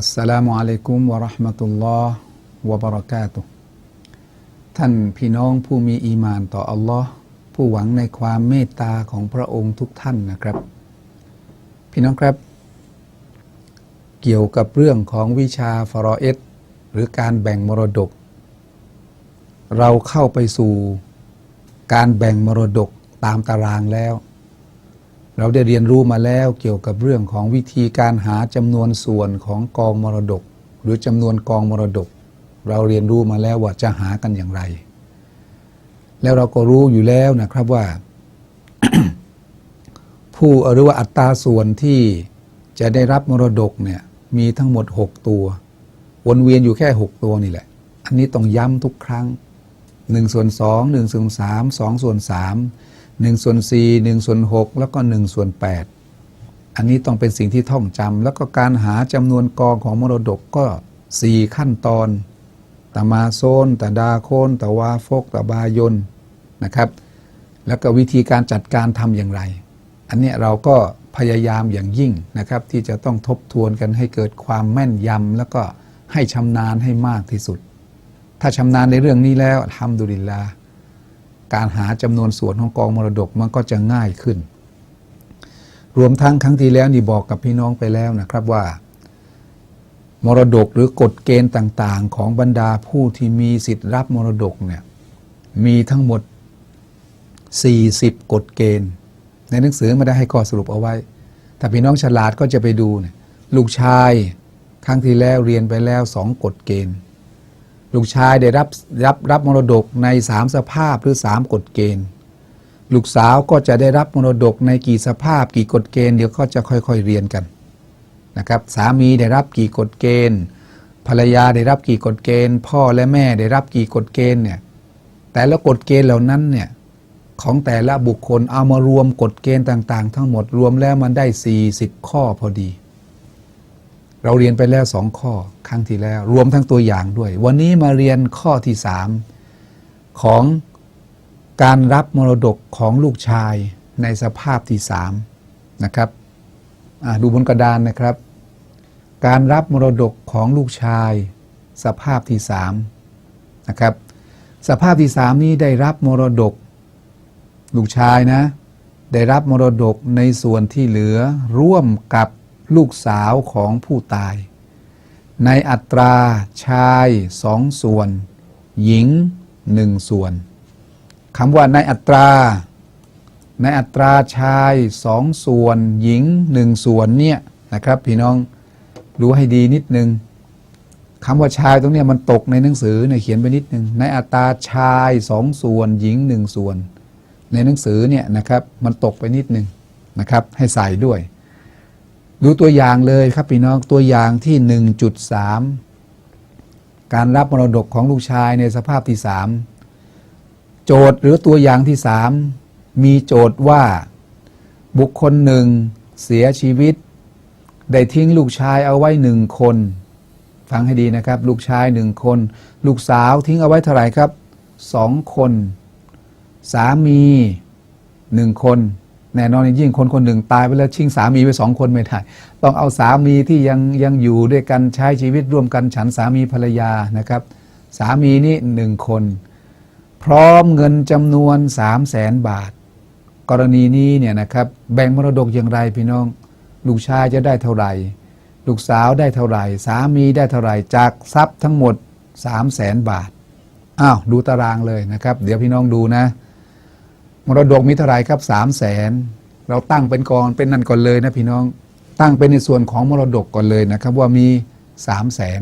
อัสสลามุอะลัยกุมวะเราะห์มะตุลลอฮ์วะบะเราะกาตุท่านพี่น้องผู้มีอีมานต่ออัลลอฮ์ผู้หวังในความเมตตาของพระองค์ทุกท่านนะครับ พี่น้องครับ เกี่ยวกับเรื่องของวิชาฟารอเอสหรือการแบ่งมรดก เราเข้าไปสู่การแบ่งมรดกตามตารางแล้ว เราได้เรียนรู้มาแล้วเกี่ยวกับเรื่องของวิธีการหาจำนวนส่วนของกองมรดก หรือจำนวนกองมรดก เราเรียนรู้มาแล้วว่าจะหากันอย่างไร แล้วเราก็รู้อยู่แล้วนะครับว่า ผู้หรือว่าอัตราส่วนที่จะได้รับมรดกเนี่ยมีทั้งหมด 6 ตัว วนเวียนอยู่แค่ 6 ตัวนี่แหละ อันนี้ต้องย้ำทุกครั้ง1ส่วน2 1ส่วน3 2ส่วน3 1ส่วน4 1ส่วน6แล้วก็1ส่วน8อันนี้ต้องเป็นสิ่งที่ท่องจำแล้วก็การหาจำนวนกองของมรดกก็ 4 ขั้นตอนตามาโซนตาดาโคนตาวาฟกตาบายนนะครับ แล้วก็วิธีการจัดการทำอย่างไร อันนี้เราก็พยายามอย่างยิ่งนะครับ ที่จะต้องทบทวนกันให้เกิดความแม่นยำแล้วก็ให้ชำนาญให้มากที่สุด ถ้าชำนาญในเรื่องนี้แล้วทำดุลิลลาห์ การหาจำนวนส่วนของกองมรดกมันก็จะง่ายขึ้น รวมทั้งครั้งที่แล้วนี่บอกกับพี่น้องไปแล้วนะครับว่า มรดกหรือกฎเกณฑ์ต่างๆ ของบรรดาผู้ที่มีสิทธิ์รับมรดกเนี่ยมีทั้งหมด 40 กฎเกณฑ์ ในหนังสือไม่ได้ให้ข้อสรุปเอาไว้ ถ้าพี่น้องฉลาดก็จะไปดูเนี่ยลูกชายครั้งที่แล้วเรียนไปแล้วสองกฎเกณฑ์ ลูกชายได้รับรับรับมรดกในสามสภาพหรือสามกฎเกณฑ์ ลูกสาวก็จะได้รับมรดกในกี่สภาพกี่กฎเกณฑ์เดี๋ยวก็จะค่อยๆเรียนกันนะครับสามีได้รับกี่กฎเกณฑ์ ภรรยาได้รับกี่กฎเกณฑ์ พ่อและแม่ได้รับกี่กฎเกณฑ์เนี่ยแต่ละกฎเกณฑ์เหล่านั้นเนี่ยของแต่ละบุคคลเอามารวมกฎเกณฑ์ต่าง ๆ ทั้งหมดรวมแล้วมันได้ 40 ข้อพอดี เราเรียนไปแล้วสองข้อครั้งที่แล้ว รวมทั้งตัวอย่างด้วย วันนี้มาเรียนข้อที่สามของการรับมรดกของลูกชายในสภาพที่สามนะครับดูบนกระดานนะครับ การรับมรดกของลูกชาย สภาพที่สามนะครับ สภาพที่สามนี้ได้รับมรดก ลูกชายนะ ได้รับมรดกในส่วนที่เหลือร่วมกับ ลูกสาวของผู้ตาย ในอัตราชายสองส่วน หญิงหนึ่งส่วนคำว่าในอัตรา ในอัตราชายสองส่วน หญิงหนึ่งส่วนเนี่ยนะครับ พี่น้องดูให้ดีนิดนึงคำว่าชายตรงนี้มันตกในหนังสือเนี่ยเขียนไปนิดนึงในอัตราชายสองส่วน หญิงหนึ่งส่วน ในหนังสือเนี่ยนะครับมันตกไปนิดนึงนะครับให้ใส่ด้วย ดูตัวอย่างเลยครับพี่น้องตัวอย่างที่ 1.3 การรับมรดกของลูกชายในสภาพที่ 3 โจทย์หรือตัวอย่างที่ 3 มีโจทย์ว่าบุคคลหนึ่งเสียชีวิต ได้ทิ้งลูกชายเอาไว้หนึ่งคน ฟังให้ดีนะครับ ลูกชายหนึ่งคน ลูกสาวทิ้งเอาไว้เท่าไหร่ครับสองคน สามีหนึ่งคน แน่นอนยิ่งคนคนหนึ่งตายไปแล้วชิงสามีไปสองคนไม่ได้ต้องเอาสามีที่ยังยังอยู่ด้วยกันใช้ชีวิตร่วมกันฉันสามีภรรยานะครับ สามีนี่หนึ่งคน พร้อมเงินจำนวนสามแสนบาท กรณีนี้เนี่ยนะครับแบ่งมรดกอย่างไรพี่น้อง ลูกชายจะได้เท่าไหร่ ลูกสาวได้เท่าไหร่ สามีได้เท่าไหร่จากทรัพย์ทั้งหมดสามแสนบาทอ้าวดูตารางเลยนะครับ เดี๋ยวพี่น้องดูนะ มรดกมีเท่าไรครับสามแสนเราตั้งเป็นกองเป็นนั่นก่อนเลยนะพี่น้อง ตั้งเป็นในส่วนของมรดกก่อนเลยนะครับ ว่ามีสามแสน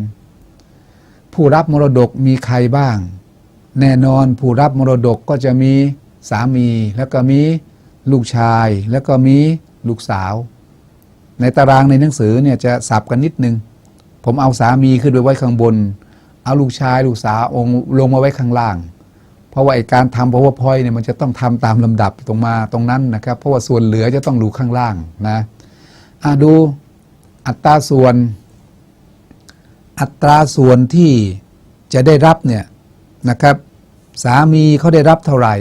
ผู้รับมรดกมีใครบ้าง แน่นอนผู้รับมรดกก็จะมีสามีแล้วก็มีลูกชายแล้วก็มีลูกสาว ในตารางในหนังสือเนี่ยจะสับกันนิดนึง ผมเอาสามีขึ้นไปไว้ข้างบน เอาลูกชายลูกสาวองลงมาไว้ข้างล่าง เพราะว่าไอการทำ powerpoint เนี่ยมันจะต้องทำตามลำดับตรงมาตรงนั้นนะครับ เพราะว่าส่วนเหลือจะต้องดูข้างล่างนะอะดูอัตราส่วน อัตราส่วนที่จะได้รับเนี่ยนะครับ สามีเขาได้รับเท่าไหร่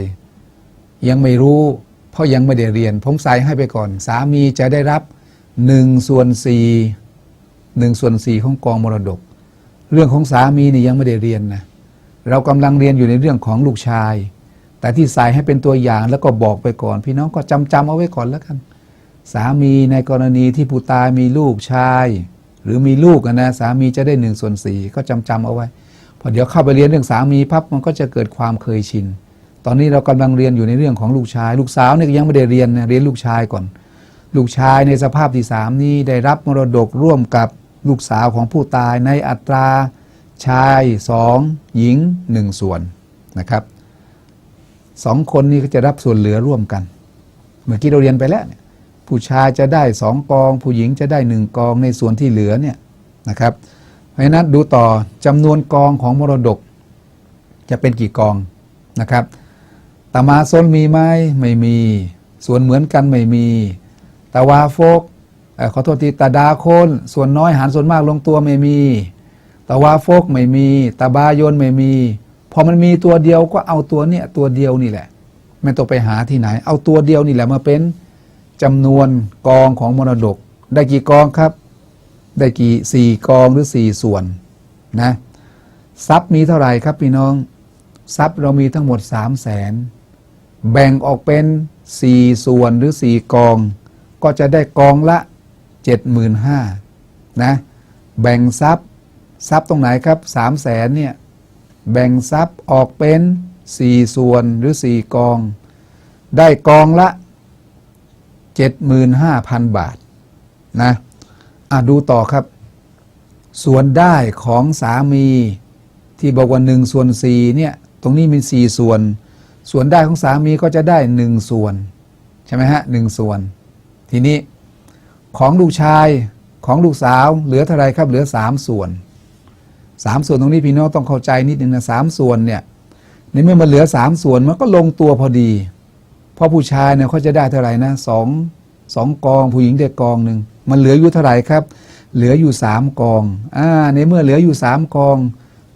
ยังไม่รู้ เพราะยังไม่ได้เรียน ผมใส่ให้ไปก่อน สามีจะได้รับ1ส่วน4 1ส่วน4ของกองมรดก เรื่องของสามีนี่ยังไม่ได้เรียนนะ เรากำลังเรียนอยู่ในเรื่องของลูกชาย แต่ที่ใส่ให้เป็นตัวอย่างแล้วก็บอกไปก่อน พี่น้องก็จำจำเอาไว้ก่อนแล้วกัน สามีในกรณีที่ผู้ตายมีลูกชาย หรือมีลูกนะสามีจะได้หนึ่งส่วนสี่ก็จำจำเอาไว้พอเดี๋ยวเข้าไปเรียนเรื่องสามีพับมันก็จะเกิดความเคยชิน ตอนนี้เรากำลังเรียนอยู่ในเรื่องของลูกชาย ลูกสาวเนี่ยยังไม่ได้เรียนนะเรียนลูกชายก่อน ลูกชายในสภาพที่สามนี้ได้รับมรดกร่วมกับลูกสาวของผู้ตายในอัตรา ชายสองหญิงหนึ่งส่วนนะครับสองคนนี้ก็จะรับส่วนเหลือร่วมกัน เมื่อกี้เราเรียนไปแล้วเนี่ยผู้ชายจะได้สองกอง ผู้หญิงจะได้หนึ่งกองในส่วนที่เหลือเนี่ยนะครับ เพราะฉะนั้นดูต่อจำนวนกองของมรดก จะเป็นกี่กองนะครับตามาซนมีไหมไม่มี ส่วนเหมือนกันไม่มีตาวาโฟกขอโทษทีตาดาโคนส่วนน้อยหารส่วนมากลงตัวไม่มี ตาวาโฟกไม่มีตาบายนไม่มี พอมันมีตัวเดียวก็เอาตัวเนี้ยตัวเดียวนี่แหละ ไม่ต้องไปหาที่ไหน เอาตัวเดียวนี่แหละมาเป็นจำนวนกองของมรดก ได้กี่กองครับ ได้กี่สี่กองหรือสี่ส่วนนะทรัพย์มีเท่าไหร่ครับพี่น้อง ทรัพย์เรามีทั้งหมด3 0 0แสนแบ่งออกเป็น4ส่วนหรือ4กอง ก็จะได้กองละ75,000นะแบ่งทรัพย์ ทรัพย์ตรงไหนครับ3 0 0แสนเนี่ยแบ่งทรัพย์ออกเป็น 4 ส่วนหรือ 4 กอง ได้กองละ 75,000 บาทนะอะดูต่อครับ ส่วนได้ของสามีที่บอกว่า1ส่วน4เนี่ยตรงนี้มี 4 ส่วน ส่วนได้ของสามีก็จะได้ 1 ส่วน ใช่ไหมฮะหนึ่งส่วน ทีนี้ของลูกชายของลูกสาวเหลือเท่าไรครับเหลือ 3 ส่วน 3ส่วนตรงนี้พี่น้องต้องเข้าใจนิดนึงนะสามส่วนเนี่ยในเมื่อมันเหลือ3ส่วนมันก็ลงตัวพอดี เพราะผู้ชายเนี่ยเขาจะได้เท่าไหร่นะสองสองกอง ผู้หญิงได้กองหนึ่งมันเหลืออยู่เท่าไหร่ครับ เหลืออยู่สามกองอ่าในเมื่อเหลืออยู่สามกอง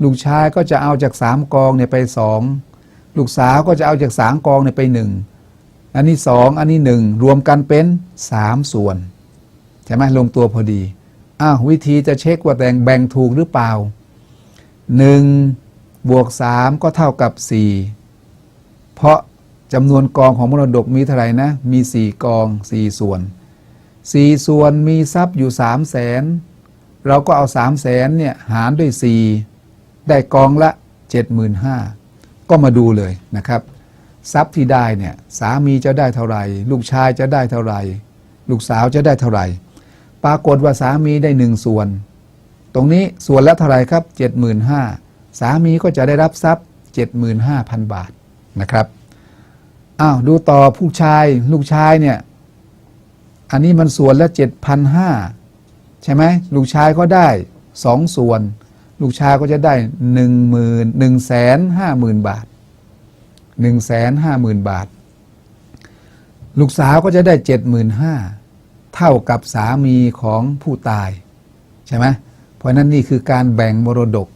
ลูกชายก็จะเอาจากสามกองเนี่ยไปสองลูกสาวก็จะเอาจากสามกองเนี่ยไปหนึ่งอันนี้สองอันนี้หนึ่งรวมกันเป็นสามส่วนใช่ไหมลงตัวพอดีอ้าววิธีจะเช็คว่าแบ่งแบ่งถูกหรือเปล่า หนึ่งบวกสามก็เท่ากับสี่เพราะจำนวนกองของมรดกมีเท่าไหร่นะ มีสี่กองสี่ส่วนสี่ส่วนมีทรัพย์อยู่สามแสนเราก็เอาสามแสนเนี่ยหารด้วยสี่ได้กองละเจ็ดหมื่นห้าก็มาดูเลยนะครับ ทรัพย์ที่ได้เนี่ยสามีจะได้เท่าไหร่ ลูกชายจะได้เท่าไหร่ ลูกสาวจะได้เท่าไหร่ ปรากฏว่าสามีได้หนึ่งส่วน ตรงนี้ส่วนละเท่าไหร่ครับเจ็ดหมื่นห้าสามีก็จะได้รับทรัพย์เจ็ดหมื่นห้าพันบาทนะครับอ้าวดูต่อผู้ชายลูกชายเนี่ยอันนี้มันส่วนละเจ็ดพันห้าใช่ไหมลูกชายก็ได้สองส่วน ลูกชายก็จะได้หนึ่งหมื่นหนึ่งแสนห้าหมื่นบาทหนึ่งแสนห้าหมื่นบาท ลูกสาวก็จะได้เจ็ดหมื่นห้าเท่ากับสามีของผู้ตาย ใช่ไหม เพราะนั้นนี่คือการแบ่งมรดก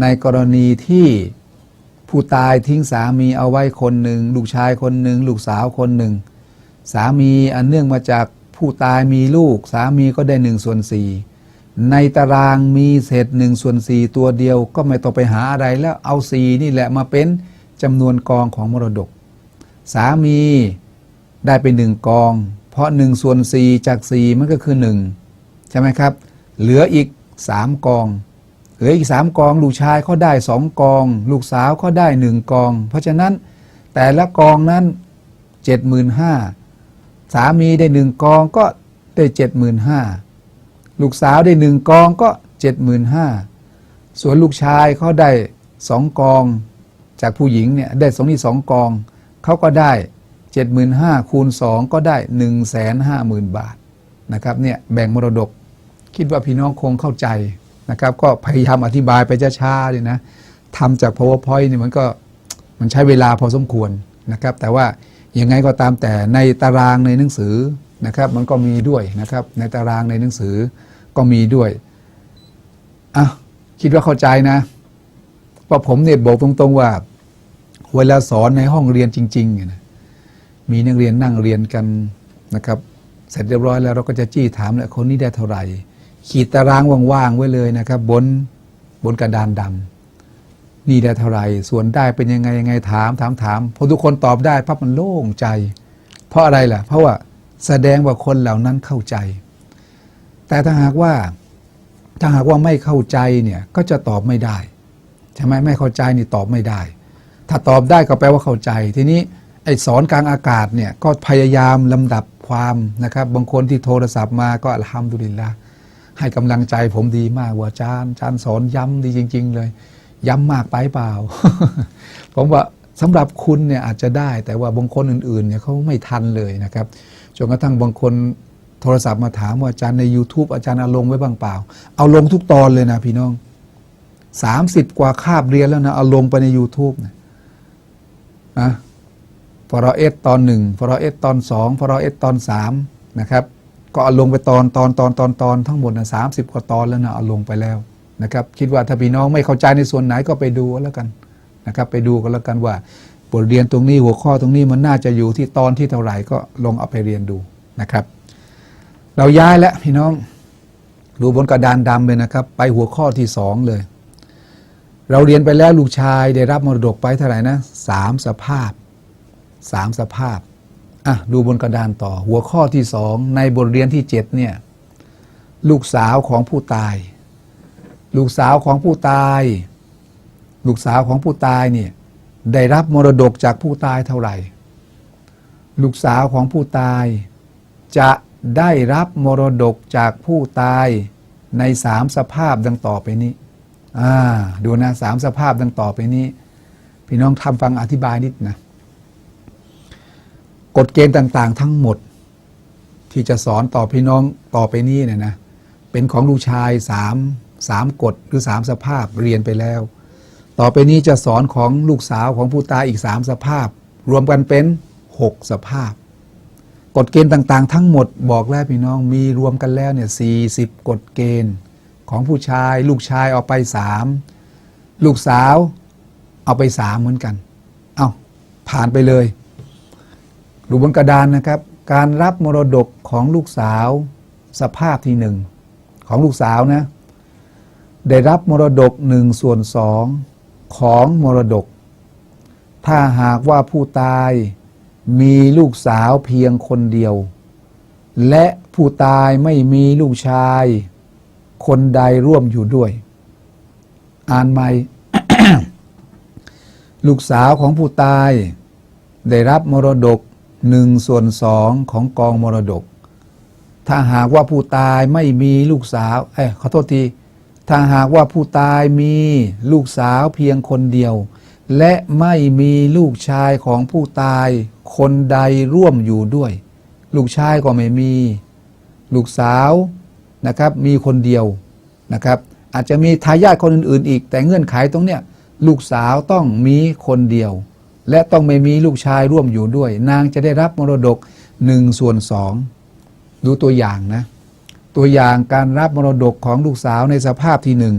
ในกรณีที่ผู้ตายทิ้งสามีเอาไว้คนหนึ่ง ลูกชายคนหนึ่ง ลูกสาวคนหนึ่ง สามีอันเนื่องมาจากผู้ตายมีลูก สามีก็ได้หนึ่งส่วนสี่ในตารางมีเศษหนึ่งส่วนสี่ตัวเดียวก็ไม่ต้องไปหาอะไรแล้วเอาสี่นี่แหละมาเป็นจำนวนกองของมรดก สามีได้ไปหนึ่งกอง เพราะหนึ่งส่วนสี่จากสี่มันก็คือหนึ่งใช่ไหมครับ เหลืออีก สามกองเหลืออีกสามกอง ลูกชายเขาได้สองกอง ลูกสาวเขาได้หนึ่งกอง เพราะฉะนั้นแต่ละกองนั้นเจ็ดหมื่นห้าสามีได้หนึ่งกองก็ได้เจ็ดหมื่นห้าลูกสาวได้หนึ่งกองก็เจ็ดหมื่นห้าส่วนลูกชายเขาได้สองกอง จากผู้หญิงเนี่ยได้สองนี่สองกองเขาก็ได้เจ็ดหมื่นห้าคูณสองก็ได้หนึ่งแสนห้าหมื่นบาทนะครับเนี่ยแบ่งมรดก คิดว่าพี่น้องคงเข้าใจนะครับ ก็พยายามอธิบายไปช้าๆเลยนะทำจาก powerpoint เนี่ยมันก็มันใช้เวลาพอสมควรนะครับ แต่ว่ายังไงก็ตามแต่ในตารางในหนังสือนะครับ มันก็มีด้วยนะครับ ในตารางในหนังสือก็มีด้วยอะคิดว่าเข้าใจนะเพราะผมเนี่ยบอกตรง ๆ ว่า เวลาสอนในห้องเรียนจริงๆเนี่ยนะมีนักเรียนนั่งเรียนกันนะครับ เสร็จเรียบร้อยแล้วเราก็จะจี้ถามแล้วคนนี้ได้เท่าไหร่ ขีดตารางว่างๆไว้เลยนะครับ บนบนกระดานดำนี่ได้เท่าไหร่ส่วนได้เป็นยังไงยังไงถามถามถามพอทุกคนตอบได้ปั๊บมันโล่งใจ เพราะอะไรล่ะ เพราะว่าแสดงว่าคนเหล่านั้นเข้าใจ แต่ถ้าหากว่าถ้าหากว่าไม่เข้าใจเนี่ยก็จะตอบไม่ได้ใช่ไหมไม่เข้าใจนี่ตอบไม่ได้ ถ้าตอบได้ก็แปลว่าเข้าใจ ทีนี้ไอ้สอนกลางอากาศเนี่ยก็พยายามลำดับความนะครับ บางคนที่โทรศัพท์มาก็อัลฮัมดุลิลละ ให้กำลังใจผมดีมากว่าอาจารย์อาจารย์สอนย้ำดีจริง ๆ เลย ย้ำมากไปเปล่า ผมว่าสำหรับคุณเนี่ยอาจจะได้แต่ว่าบางคนอื่นๆเนี่ยเขาไม่ทันเลยนะครับจนกระทั่งบางคนโทรศัพท์มาถามว่าอาจารย์ใน YouTube อาจารย์เอาลงไว้บ้างเปล่า เอาลงทุกตอนเลยนะพี่น้องสามสิบกว่าคาบเรียนแล้วนะเอาลงไปใน YouTube นะนะฟรอเอสตอนหนึ่งฟรอเอสตอนสองฟรอเอสตอนสามนะครับ ก็เอาลงไปตอนตอนตอนตอนตอนทั้งหมดนะสามสิบกว่าตอนแล้วนะเอาลงไปแล้วนะครับ คิดว่าถ้าพี่น้องไม่เข้าใจในส่วนไหนก็ไปดูแล้วกันนะครับ ไปดูกันแล้วกันว่าบทเรียนตรงนี้หัวข้อตรงนี้มันน่าจะอยู่ที่ตอนที่เท่าไหร่ก็ลองเอาไปเรียนดูนะครับ เราย้ายแล้วพี่น้องดูบนกระดานดำเลยนะครับ ไปหัวข้อที่สองเลย เราเรียนไปแล้วลูกชายได้รับมรดกไปเท่าไหร่นะสามสภาพสามสภาพ อะดูบนกระดานต่อ หัวข้อที่สองในบทเรียนที่เจ็ดเนี่ยลูกสาวของผู้ตาย ลูกสาวของผู้ตาย ลูกสาวของผู้ตายเนี่ยได้รับมรดกจากผู้ตายเท่าไหร่ ลูกสาวของผู้ตาย จะได้รับมรดกจากผู้ตายในสามสภาพดังต่อไปนี้อ่าดูนะสามสภาพดังต่อไปนี้ พี่น้องทำฟังอธิบายนิดนะ กฎเกณฑ์ต่างๆ ทั้งหมด ที่จะสอนต่อพี่น้องต่อไปนี้เนี่ยนะเป็นของลูกชายสามสามกฎหรือสามสภาพเรียนไปแล้ว ต่อไปนี้จะสอนของลูกสาวของผู้ตายอีกสามสภาพ รวมกันเป็นหกสภาพ กฎเกณฑ์ต่างๆ ทั้งหมดบอกแล้วพี่น้องมีรวมกันแล้วเนี่ยสี่สิบกฎเกณฑ์ของผู้ชาย ลูกชายเอาไปสามลูกสาวเอาไปสามเหมือนกัน เอาผ่านไปเลย ดูบนกระดานนะครับ การรับมรดกของลูกสาวสภาพที่หนึ่งของลูกสาวนะได้รับมรดกหนึ่งส่วนสองของมรดก ถ้าหากว่าผู้ตายมีลูกสาวเพียงคนเดียว และผู้ตายไม่มีลูกชาย คนใดร่วมอยู่ด้วย อ่านใหม่ลูกสาวของผู้ตาย ได้รับมรดก หนึ่งส่วนสองของกองมรดก ถ้าหากว่าผู้ตายไม่มีลูกสาว เอ้ยขอโทษที ถ้าหากว่าผู้ตายมีลูกสาวเพียงคนเดียว และไม่มีลูกชายของผู้ตายคนใดร่วมอยู่ด้วย ลูกชายก็ไม่มี ลูกสาวนะครับมีคนเดียวนะครับ อาจจะมีทายาทคนอื่นๆ อีก แต่เงื่อนไขตรงเนี้ยลูกสาวต้องมีคนเดียว และต้องไม่มีลูกชายร่วมอยู่ด้วย นางจะได้รับมรดกหนึ่งส่วนสองดูตัวอย่างนะ ตัวอย่างการรับมรดกของลูกสาวในสภาพที่หนึ่ง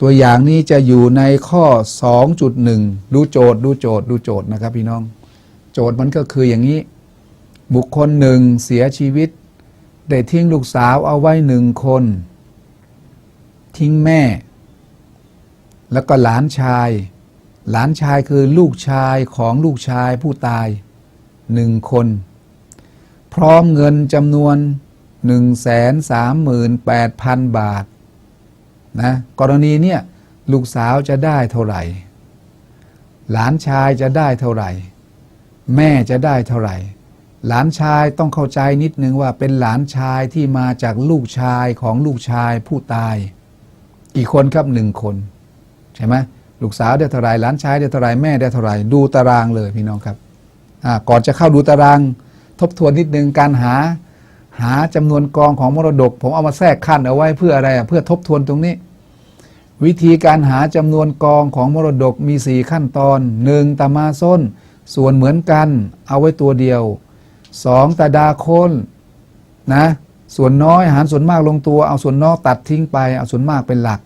ตัวอย่างนี้จะอยู่ในข้อ 2.1 ดูโจทย์ดูโจทย์ดูโจทย์นะครับพี่น้อง โจทย์มันก็คืออย่างนี้ บุคคลหนึ่งเสียชีวิต ได้ทิ้งลูกสาวเอาไว้หนึ่งคน ทิ้งแม่ แล้วก็หลานชาย หลานชายคือลูกชายของลูกชายผู้ตายหนึ่งคน พร้อมเงินจำนวน 138,000 บาทนะกรณีเนี่ยลูกสาวจะได้เท่าไหร่ หลานชายจะได้เท่าไหร่ แม่จะได้เท่าไหร่ หลานชายต้องเข้าใจนิดนึงว่าเป็นหลานชายที่มาจากลูกชายของลูกชายผู้ตายกี่คนครับหนึ่งคน ใช่ไหม ลูกสาวได้เท่าไรหลานชายได้เท่าไรแม่ได้เท่าไรดูตารางเลยพี่น้องครับก่อนจะเข้าดูตาราง ทบทวนนิดนึงการหาหาจำนวนกองของมรดก ผมเอามาแทรกขั้นเอาไว้เพื่ออะไรเพื่อทบทวนตรงนี้ วิธีการหาจำนวนกองของมรดกมีสี่ขั้นตอนหนึ่งตามาส้น ส่วนเหมือนกัน เอาไว้ตัวเดียวสองตาดาโคนนะส่วนน้อยหารส่วนมากลงตัวเอาส่วนนอกตัดทิ้งไปเอาส่วนมากเป็นหลัก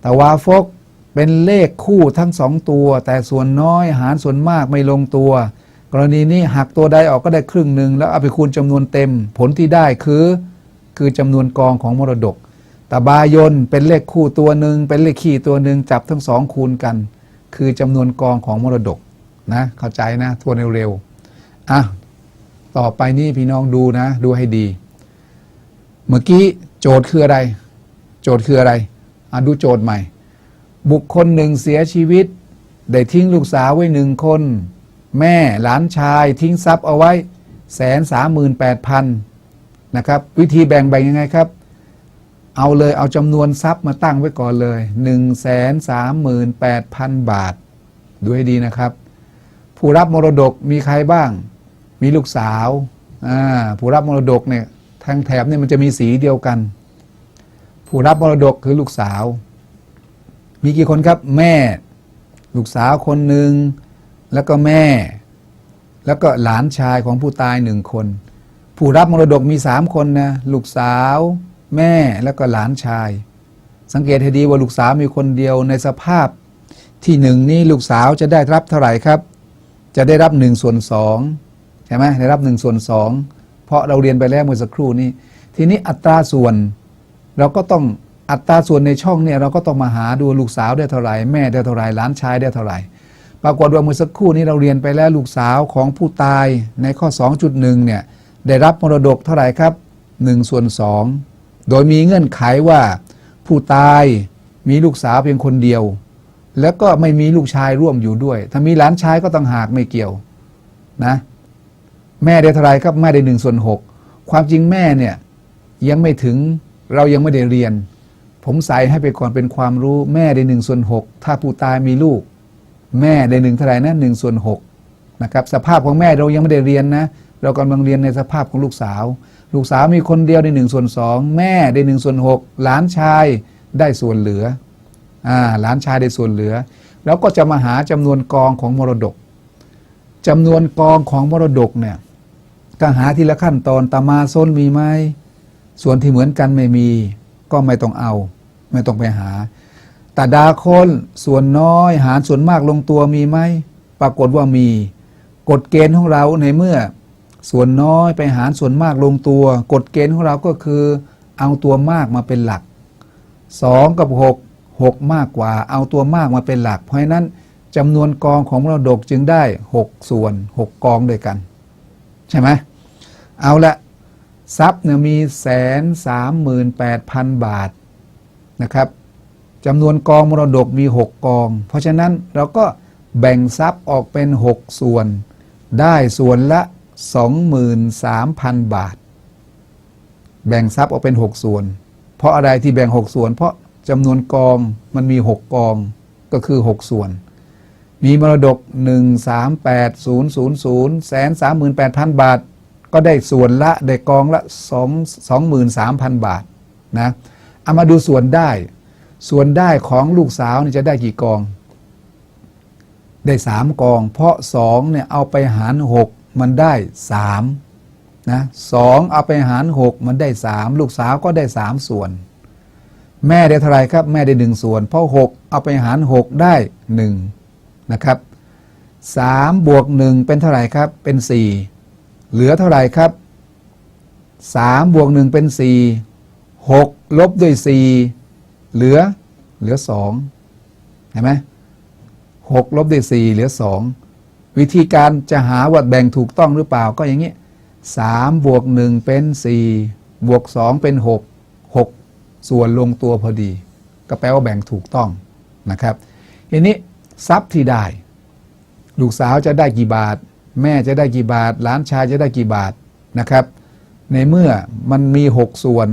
แต่วาฟก เป็นเลขคู่ทั้งสองตัว แต่ส่วนน้อยหารส่วนมากไม่ลงตัว กรณีนี้หักตัวใดออกก็ได้ครึ่งหนึ่งแล้วเอาไปคูณจำนวนเต็ม ผลที่ได้คือ คือจำนวนกองของมรดกตบายนเป็นเลขคู่ตัวหนึ่งเป็นเลขคี่ตัวหนึ่งจับทั้งสองคูณกัน คือจำนวนกองของมรดกนะเข้าใจนะทวนเร็วๆอะต่อไปนี่พี่น้องดูนะ ดูให้ดี เมื่อกี้โจทย์คืออะไร โจทย์คืออะไรอะดูโจทย์ใหม่ บุคคลหนึ่งเสียชีวิต ได้ทิ้งลูกสาวไว้หนึ่งคน แม่หลานชายทิ้งทรัพย์เอาไว้แสนสามหมื่นแปดพันนะครับวิธีแบ่งแบ่งยังไงครับ เอาเลยเอาจำนวนทรัพย์มาตั้งไว้ก่อนเลย1นึ่งแสนสามหมื่นแปดพันบาท ดูให้ดีนะครับ ผู้รับมรดกมีใครบ้าง มีลูกสาวาผู้รับมรดกเนี่ยทางแถบเนี่ยมันจะมีสีเดียวกัน ผู้รับมรดกคือลูกสาว มีกี่คนครับแม่ ลูกสาวคนหนึ่งแล้วก็แม่ แล้วก็หลานชายของผู้ตายหนึ่งคน ผู้รับมรดกมีสามคนนะลูกสาว แม่แล้วก็หลานชาย สังเกตให้ดีว่าลูกสาวมีคนเดียวในสภาพที่หนึ่งนี้ลูกสาวจะได้รับเท่าไหร่ครับ จะได้รับหนึ่งส่วนสองใช่ไหมได้รับหนึ่งส่วนสองเพราะเราเรียนไปแล้วเมื่อสักครู่นี้ ทีนี้อัตราส่วนเราก็ต้อง อัตราส่วนในช่องเนี่ยเราก็ต้องมาหาดูลูกสาวได้เท่าไหร่แม่ได้เท่าไหร่หลานชายได้เท่าไหร่ปรากฏว่าเมื่อสักครู่นี้เราเรียนไปแล้วลูกสาวของผู้ตายในข้อ 2.1เนี่ยได้รับมรดกเท่าไหร่ครับ1ส่วน2โดยมีเงื่อนไขว่าผู้ตายมีลูกสาวเพียงคนเดียว แล้วก็ไม่มีลูกชายร่วมอยู่ด้วย ถ้ามีหลานชายก็ต้องหากไม่เกี่ยวนะแม่ได้เท่าไหร่ครับแม่ได้หนึ่งส่วนหกความจริงแม่เนี่ยยังไม่ถึงเรายังไม่ได้เรียน ผมใส่ให้ไปก่อนเป็นความรู้แม่ได้หนึ่งส่วนหกถ้าผู้ตายมีลูก แม่ได้หนึ่งเท่าไหร่นะหนึ่งส่วนหกนะครับสภาพของแม่เรายังไม่ได้เรียนนะเรากำลังเรียนในสภาพของลูกสาว ลูกสาวมีคนเดียวในหนึ่งส่วนสองแม่ได้หนึ่งส่วนหกหลานชายได้ส่วนเหลืออ่าหลานชายได้ส่วนเหลือ แล้วก็จะมาหาจำนวนกองของมรดกจำนวนกองของมรดกเนี่ยก็หาทีละขั้นตอนตามาส้นมีไหมส่วนที่เหมือนกันไม่มีก็ไม่ต้องเอา ไม่ต้องไปหา แต่ดาคนส่วนน้อย หารส่วนมากลงตัวมีไหม ปรากฏว่ามี กฎเกณฑ์ของเราในเมื่อ ส่วนน้อยไปหารส่วนมากลงตัว กฎเกณฑ์ของเราก็คือ เอาตัวมากมาเป็นหลักสองกับหกหกมากกว่า เอาตัวมากมาเป็นหลัก เพราะฉะนั้นจำนวนกองของมรดกจึงได้หกส่วนหกกองด้วยกัน ใช่ไหมเอาละทรัพย์เนี่ยมีแสนสามหมื่นแปดพันบาท นะครับจำนวนกองมรดกมี 6 กอง เพราะฉะนั้นเราก็แบ่งทรัพย์ออกเป็น 6 ส่วน ได้ส่วนละ 23,000 บาท แบ่งทรัพย์ออกเป็น 6 ส่วน เพราะอะไรที่แบ่ง 6 ส่วน เพราะจำนวนกองมันมี 6 กองก็คือ 6 ส่วน มีมรดก 138,000แสน38,000บาท ก็ได้ส่วนละได้กองละ 2 23,000 บาทนะ เอามาดูส่วนได้ ส่วนได้ของลูกสาวนี่จะได้กี่กอง ได้สามกอง เพราะสองเนี่ยเอาไปหารหกมันได้สามนะสองเอาไปหารหกมันได้สามลูกสาวก็ได้สามส่วน แม่ได้เท่าไรครับ แม่ได้หนึ่งส่วน เพราะหกเอาไปหารหกได้หนึ่งนะครับสามบวกหนึ่งเป็นเท่าไหร่ครับเป็นสี่เหลือเท่าไหร่ครับสามบวกหนึ่งเป็นสี่หก ลบด้วยสี่เหลือเหลือสองเห็นไหมหกลบด้วยสี่เหลือสองวิธีการจะหาว่าแบ่งถูกต้องหรือเปล่าก็อย่างนี้สามบวกหนึ่งเป็นสี่บวกสองเป็นหกหกส่วนลงตัวพอดี ก็แปลว่าแบ่งถูกต้องนะครับทีนี้ทรัพย์ที่ได้ ลูกสาวจะได้กี่บาท แม่จะได้กี่บาทหลานชายจะได้กี่บาทนะครับ ในเมื่อมันมีหกส่วน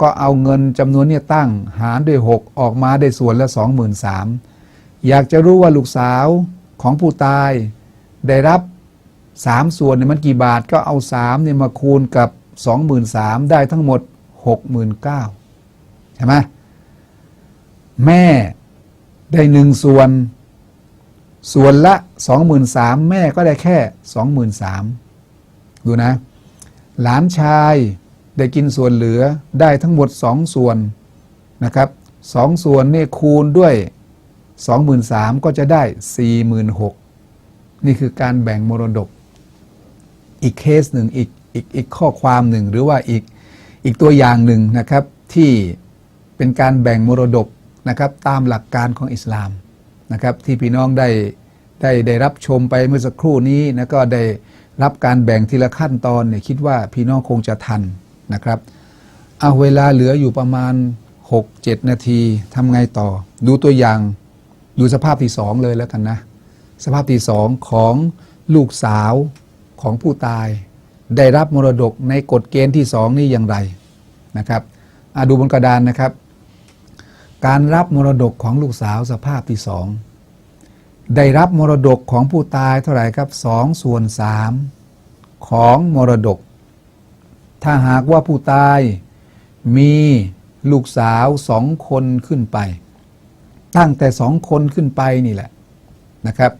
ก็เอาเงินจำนวนเนี่ยตั้งหารด้วย 6 ออกมาได้ส่วนละ 23,000อยากจะรู้ว่าลูกสาวของผู้ตายได้รับ 3 ส่วนเนี่ยมันกี่บาทก็เอา3เนี่ยมาคูณกับ 23,000ได้ทั้งหมด 69,000ใช่ไหมแม่ได้หนึ่งส่วน ส่วนละ 23,000แม่ก็ได้แค่ 23,000ดูนะ หลานชาย ได้กินส่วนเหลือได้ทั้งหมดสองส่วนนะครับสองส่วนนี่คูณด้วย 23,000ก็จะได้ 46,000 นี่คือการแบ่งมรดก อีกเคสหนึ่งอีกอีกอีกข้อความหนึ่งหรือว่าอีกอีกตัวอย่างหนึ่งนะครับที่เป็นการแบ่งมรดกนะครับตามหลักการของอิสลามนะครับที่พี่น้องได้ได้ได้รับชมไปเมื่อสักครู่นี้นะก็ได้รับการแบ่งทีละขั้นตอนเนี่ยคิดว่าพี่น้องคงจะทัน นะครับเอาเวลาเหลืออยู่ประมาณ 6-7 นาทีทำไงต่อ ดูตัวอย่างดูสภาพที่สองเลยแล้วกันนะ สภาพที่สองของลูกสาวของผู้ตาย ได้รับมรดกในกฎเกณฑ์ที่สองนี่อย่างไรนะครับดูบนกระดานนะครับ การรับมรดกของลูกสาวสภาพที่สองได้รับมรดกของผู้ตายเท่าไหร่ครับสองส่วนสามของมรดก ถ้าหากว่าผู้ตายมีลูกสาวสองคนขึ้นไป ตั้งแต่สองคนขึ้นไปนี่แหละนะครับ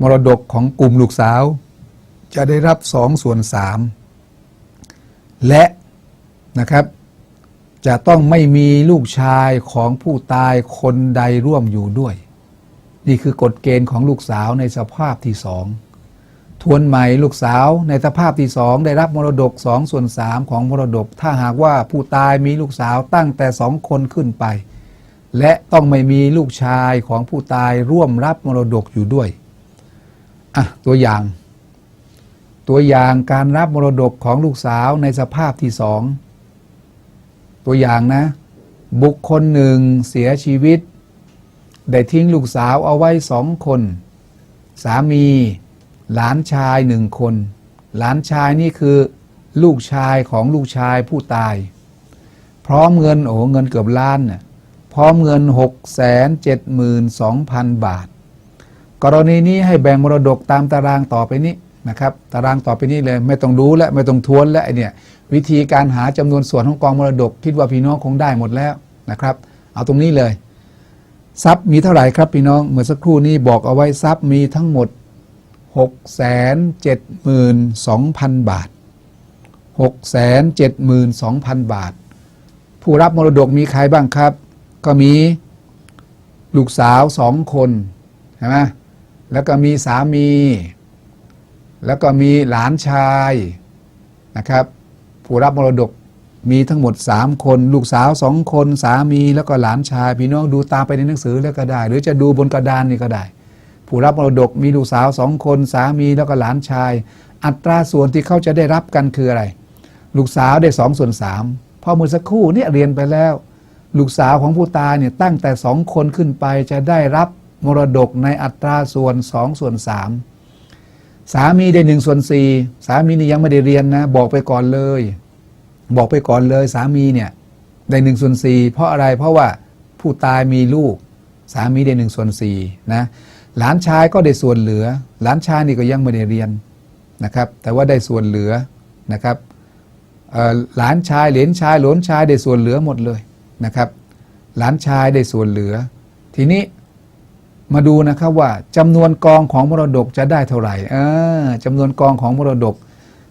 มรดกของกลุ่มลูกสาว จะได้รับสองส่วนสามและนะครับจะต้องไม่มีลูกชายของผู้ตายคนใดร่วมอยู่ด้วย นี่คือกฎเกณฑ์ของลูกสาวในสภาพที่สอง ทวนใหม่ลูกสาวในสภาพที่สองได้รับมรดกสองส่วนสามของมรดก ถ้าหากว่าผู้ตายมีลูกสาวตั้งแต่สองคนขึ้นไป และต้องไม่มีลูกชายของผู้ตายร่วมรับมรดกอยู่ด้วยอะตัวอย่าง ตัวอย่างการรับมรดกของลูกสาวในสภาพที่สองตัวอย่างนะ บุคคลหนึ่งเสียชีวิต ได้ทิ้งลูกสาวเอาไว้สองคน สามี หลานชายหนึ่งคน หลานชายนี่คือลูกชายของลูกชายผู้ตาย พร้อมเงินโอ้เงินเกือบล้านน่ะพร้อมเงิน 6 7 2 0 0 0 บาท กรณีนี้ให้แบ่งมรดกตามตารางต่อไปนี้นะครับ ตารางต่อไปนี้เลยไม่ต้องรู้และไม่ต้องทวนและไอเนี่ยวิธีการหาจำนวนส่วนของกองมรดก คิดว่าพี่น้องคงได้หมดแล้วนะครับ เอาตรงนี้เลย ทรัพย์มีเท่าไหร่ครับพี่น้อง เมื่อสักครู่นี้บอกเอาไว้ทรัพย์มีทั้งหมด 672,000 บาท 672,000 บาท ผู้รับมรดกมีใครบ้างครับ ก็มีลูกสาวสองคนใช่ไหมแล้วก็มีสามี แล้วก็มีหลานชายนะครับ ผู้รับมรดกมีทั้งหมด 3 คน ลูกสาวสองคน สามีแล้วก็หลานชายพี่น้องดูตามไปในหนังสือแล้วก็ได้ หรือจะดูบนกระดานนี่ก็ได้ ผู้รับมรดกมีลูกสาวสองคนสามีแล้วก็หลานชาย อัตราส่วนที่เขาจะได้รับกันคืออะไร ลูกสาวได้สองส่วนสามพอเมื่อสักครู่เนี่ยเรียนไปแล้ว ลูกสาวของผู้ตายเนี่ยตั้งแต่สองคนขึ้นไปจะได้รับมรดกในอัตราส่วนสองส่วนสามสามีได้หนึ่งส่วนสี่สามีนี่ยังไม่ได้เรียนนะ บอกไปก่อนเลย บอกไปก่อนเลย สามีเนี่ยได้หนึ่งส่วนสี่เพราะอะไรเพราะว่าผู้ตายมีลูก สามีได้หนึ่งส่วนสี่นะ หลานชายก็ได้ส่วนเหลือ หลานชายนี่ก็ยังไม่ได้เรียนนะครับ แต่ว่าได้ส่วนเหลือนะครับหลานชายเหลนชายหลนชายได้ส่วนเหลือหมดเลยนะครับ หลานชายได้ส่วนเหลือ ทีนี้มาดูนะครับว่าจำนวนกองของมรดกจะได้เท่าไหร่เออจำนวนกองของมรดก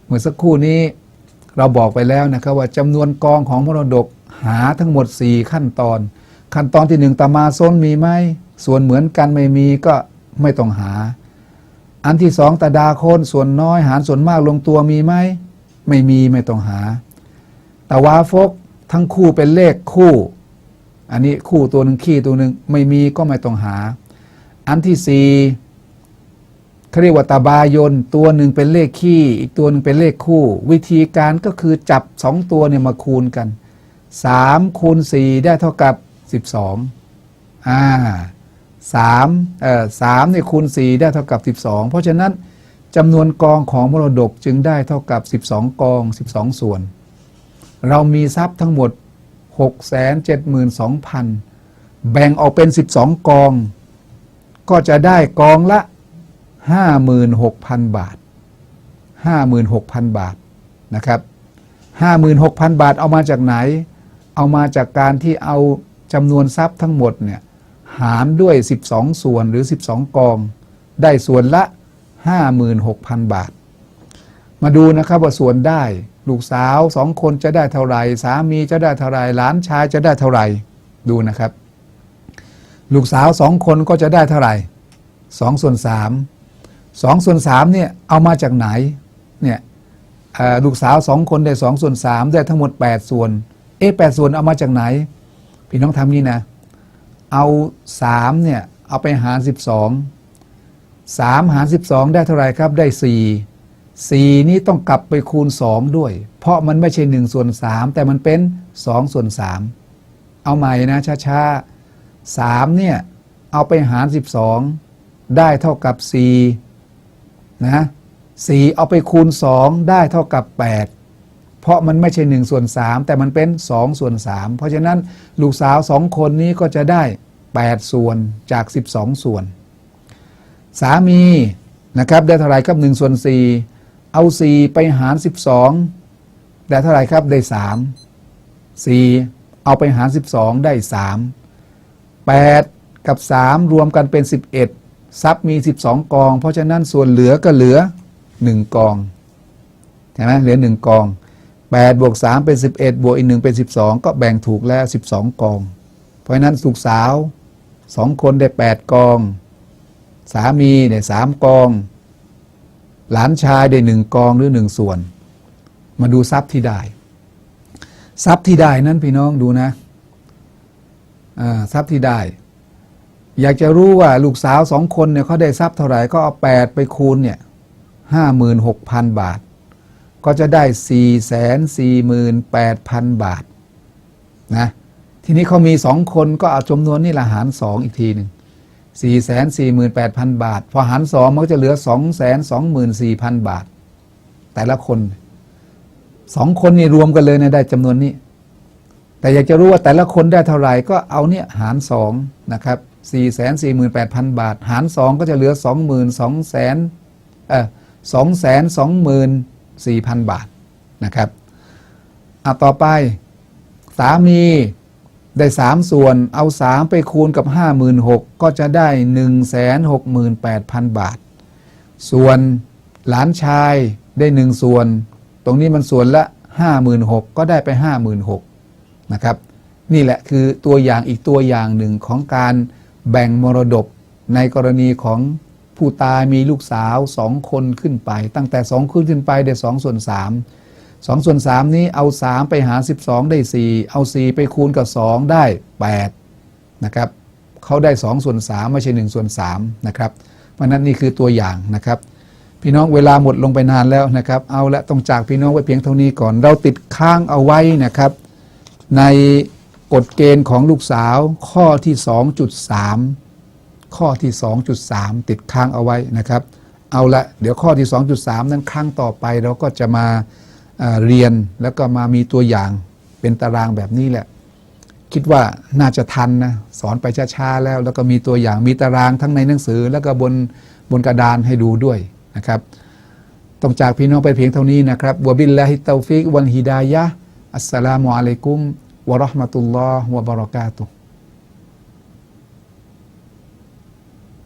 เมื่อสักครู่นี้เราบอกไปแล้วนะครับว่าจำนวนกองของมรดกหาทั้งหมด 4 ขั้นตอน ขั้นตอนที่หนึ่งตามาซนมีไหมส่วนเหมือนกันไม่มีก็ ไม่ต้องหา อันที่สองตาดาโคนส่วนน้อย หารส่วนมากลงตัวมีไหม ไม่มีไม่ต้องหาตาวาฟกทั้งคู่เป็นเลขคู่ อันนี้คู่ตัวหนึ่งขี้ตัวหนึ่งไม่มีก็ไม่ต้องหา อันที่สี่เขาเรียกว่าตาบายนตัวหนึ่งเป็นเลขขี้ อีกตัวหนึ่งเป็นเลขคู่ วิธีการก็คือจับสองตัวเนี่ยมาคูณกันสามคูณสี่ได้เท่ากับสิบสองอ่า สามเอ่อสามเนี่ยคูณสี่ได้เท่ากับสิบสองเพราะฉะนั้นจำนวนกองของมรดกจึงได้เท่ากับสิบสองกองสิบสองส่วน เรามีทรัพย์ทั้งหมด 672,000 แบ่งออกเป็น 12 กอง ก็จะได้กองละ 56,000 บาท 56,000 บาทนะครับห้าหมื่นหกพันบาทเอามาจากไหน เอามาจากการที่เอาจำนวนทรัพย์ทั้งหมดเนี่ย หารด้วย 12 ส่วนหรือ 12 กอง ได้ส่วนละ 56,000 บาท มาดูนะครับว่าส่วนได้ ลูกสาวสองคนจะได้เท่าไหร่สามีจะได้เท่าไหร่หลานชายจะได้เท่าไหร่ดูนะครับ ลูกสาวสองคนก็จะได้เท่าไหร่สองส่วนสามสองส่วนสามเนี่ยเอามาจากไหนเนี่ยลูกสาวสองคนได้สองส่วนสามได้ทั้งหมด 8 ส่วน เอ๊ะแส่วนเอามาจากไหน พี่น้องทำนี่นะ เอาสามเนี่ยเอาไปหารสิบสองสามหารสิบสองได้เท่าไรครับได้สี่สี่นี้ต้องกลับไปคูณสองด้วย เพราะมันไม่ใช่หนึ่งส่วนสามแต่มันเป็นสองส่วนสามเอาใหม่นะช้าๆสามเนี่ยเอาไปหารสิบสองได้เท่ากับสี่นะสี่เอาไปคูณสองได้เท่ากับแปด เพราะมันไม่ใช่1ส่วน3แต่มันเป็น2ส่วน3เพราะฉะนั้นลูกสาวสองคนนี้ก็จะได้ 8 ส่วนจาก 12 ส่วน สามีนะครับได้เท่าไรครับ1ส่วน4เอา 4 ไปหาร 12 ได้เท่าไรครับได้ 3 4 เอาไปหาร 12 ได้ 3 8 กับ 3 รวมกันเป็น 11 ทรัพย์มี 12 กอง เพราะฉะนั้นส่วนเหลือก็เหลือ 1 กองใช่ไหมเหลือ 1 กอง 8บวก3เป็น 11 บวกอีก1เป็น 12 ก็แบ่งถูกแล้ว 12 กอง เพราะนั้นสุกสาว2คนได้ 8 กอง สามีได้3กอง หลานชายได้1กองหรือ1ส่วน มาดูทรัพย์ที่ได้ ทรัพย์ที่ได้นั้นพี่น้องดูนะทรัพย์ที่ได้ อยากจะรู้ว่าลูกสาวสองคนเนี่ยเขาได้ทรัพย์เท่าไหร่ก็เอา8ไปคูณเนี่ยห้าหมื่นหกพันบาท ก็จะได้ 4 4 8 0 0 0 บาทนะทีนี้เขามีสองคนก็เอาจำนวนนี่ละหารสองอีกทีหนึ่ง4 4 8 0 0 0 บาท พอหารสองมันก็จะเหลือ 2 2 4 0 0 0 บาท แต่ละคนสองคนนี่รวมกันเลยนะได้จำนวนนี้ แต่อยากจะรู้ว่าแต่ละคนได้เท่าไหร่ก็เอาเนี่ยหารสองนะครับ4 4 8 0 0 0 บาท หารสองก็จะเหลือ 2 2 0 0 0เออ2 2 4 0 0 0 บาทนะครับอะต่อไปสามีได้ 3 ส่วนเอา 3 ไปคูณกับ 56,000 ก็จะได้ 168,000 บาท ส่วนหลานชายได้ 1 ส่วน ตรงนี้มันส่วนละ 56,000 ก็ได้ไป 56,000นะครับนี่แหละคือตัวอย่างอีกตัวอย่างหนึ่งของการแบ่งมรดกในกรณีของ ผู้ตายมีลูกสาวสองคนขึ้นไป ตั้งแต่สองคนขึ้นไปได้สองส่วนสามสองส่วนสามนี้เอาสามไปหาสิบสองได้สี่เอาสี่ไปคูณกับสองได้แปดนะครับเขาได้สองส่วนสามไม่ใช่หนึ่งส่วนสามนะครับเพราะนั้นนี่คือตัวอย่างนะครับ พี่น้องเวลาหมดลงไปนานแล้วนะครับ เอาละต้องจากพี่น้องไว้เพียงเท่านี้ก่อน เราติดค้างเอาไว้นะครับ ในกฎเกณฑ์ของลูกสาวข้อที่2.3 ข้อที่ 2.3 ติดค้างเอาไว้นะครับ เอาละเดี๋ยวข้อที่ 2.3 นั้นครั้งต่อไปเราก็จะมาเรียนแล้วก็มามีตัวอย่างเป็นตารางแบบนี้แหละ คิดว่าน่าจะทันนะสอนไปช้าๆแล้ว แล้วก็มีตัวอย่างมีตารางทั้งในหนังสือ แล้วก็บนบนกระดานให้ดูด้วยนะครับต้องจากพี่น้องไปเพียงเท่านี้นะครับวบิลลาฮิตตอฟิกวันฮิดายะอัสสลามุอะลัยกุมวะราะห์มะตุลลอฮ์วะบะเราะกาตุฮ์